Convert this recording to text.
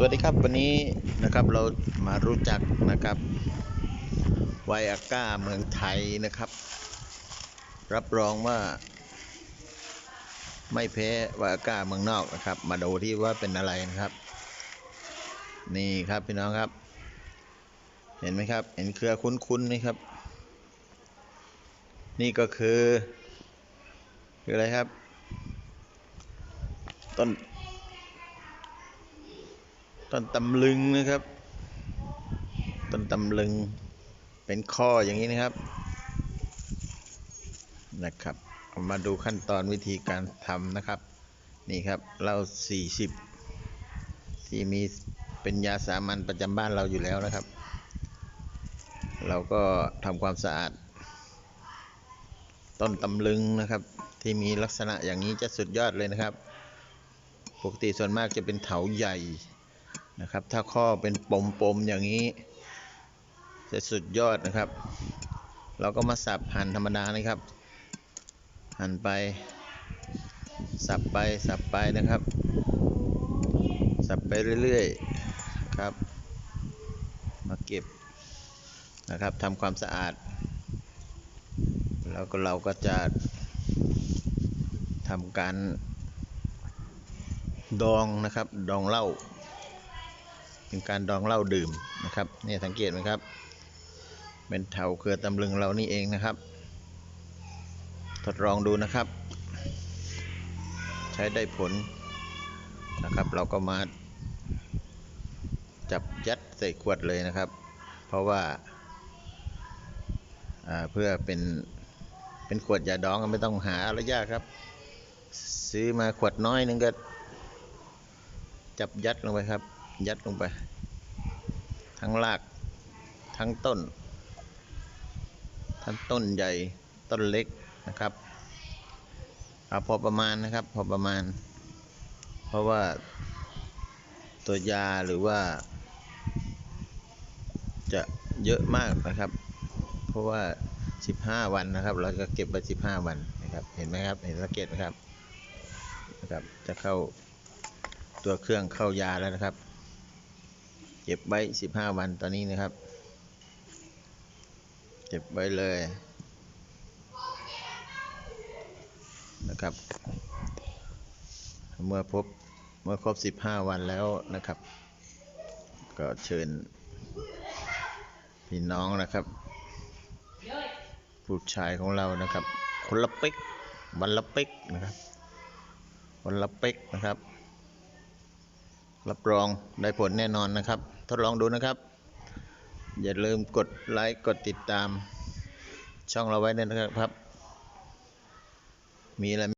สวัสดีครับวันนี้นะครับเรามารู้จักนะครับไวอาก้าเมืองไทยนะครับ รับรองว่า ไม่แพ้ไวอาก้าเมืองนอกนะครับ มาดูที่ว่าเป็นอะไรนะครับ นี่ครับพี่น้องครับ เห็นไหมครับ เห็นเครือคุ้นๆไหมครับ นี่ก็คือ คืออะไรครับ ต้น ต้นตำลึงนะครับ ต้นตำลึงเป็นข้ออย่างนี้นะครับนะครับมาดูขั้นตอนวิธีการทำนะครับ นี่ครับเรา 40 ที่มีเป็นยาสามัญประจำบ้านเราอยู่แล้วนะครับ เราก็ทำความสะอาด ต้นตำลึงนะครับ ที่มีลักษณะอย่างนี้จะสุดยอดเลยนะครับ ปกติส่วนมากจะเป็นเถาใหญ่ นะครับ ถ้าข้อเป็นปมๆอย่างนี้ จะสุดยอดนะครับ เราก็มาสับหั่นธรรมดานะครับ หั่นไป สับไปสับไปนะครับ สับไปเรื่อยๆครับ มาเก็บนะครับทำความสะอาด แล้วก็เราก็จะทำการดองนะครับ ดองเหล้า เป็นการดองเหล้าดื่มนะครับเนี่ยสังเกตไหมครับ เป็นเถาเครือตำลึงเรานี่เองนะครับ ทดลองดูนะครับ ใช้ได้ผลนะครับ เราก็มาจับยัดใส่ขวดเลยนะครับ เพราะว่าาเพื่อเป็นเป็นขวดยาดองก็ไม่ต้องหาอะไรยากครับ ซื้อมาขวดน้อยหนึงก็จับยัดลงไปครับ ยัดลงไป ทั้งราก ทั้งต้น ทั้งต้นใหญ่ต้นเล็กนะครับเอาพอประมาณนะครับ พอประมาณ เพราะว่าตัวยาหรือว่า จะเยอะมากนะครับ เพราะว่า 15 วันนะครับ เราจะเก็บไว้15 วันนะครับ เห็นไหมครับ เห็นสังเกตไหมครับนะครับ จะเข้าตัวเครื่องเข้ายาแล้วนะครับ เก็บไว้15วันตอนนี้นะครับ เก็บไว้เลยนะครับ เมื่อพบเมื่อครบ15วันแล้วนะครับ ก็เชิญพี่น้องนะครับ ผู้ชายของเรานะครับ คนละเป๊กวันละเป๊กนะครับ วันละเป๊กนะครับ รับรองได้ผลแน่นอนนะครับ ทดลองดูนะครับ อย่าลืมกดไลค์กดติดตามช่องเราไว้ด้วยนะครับ มีอะไร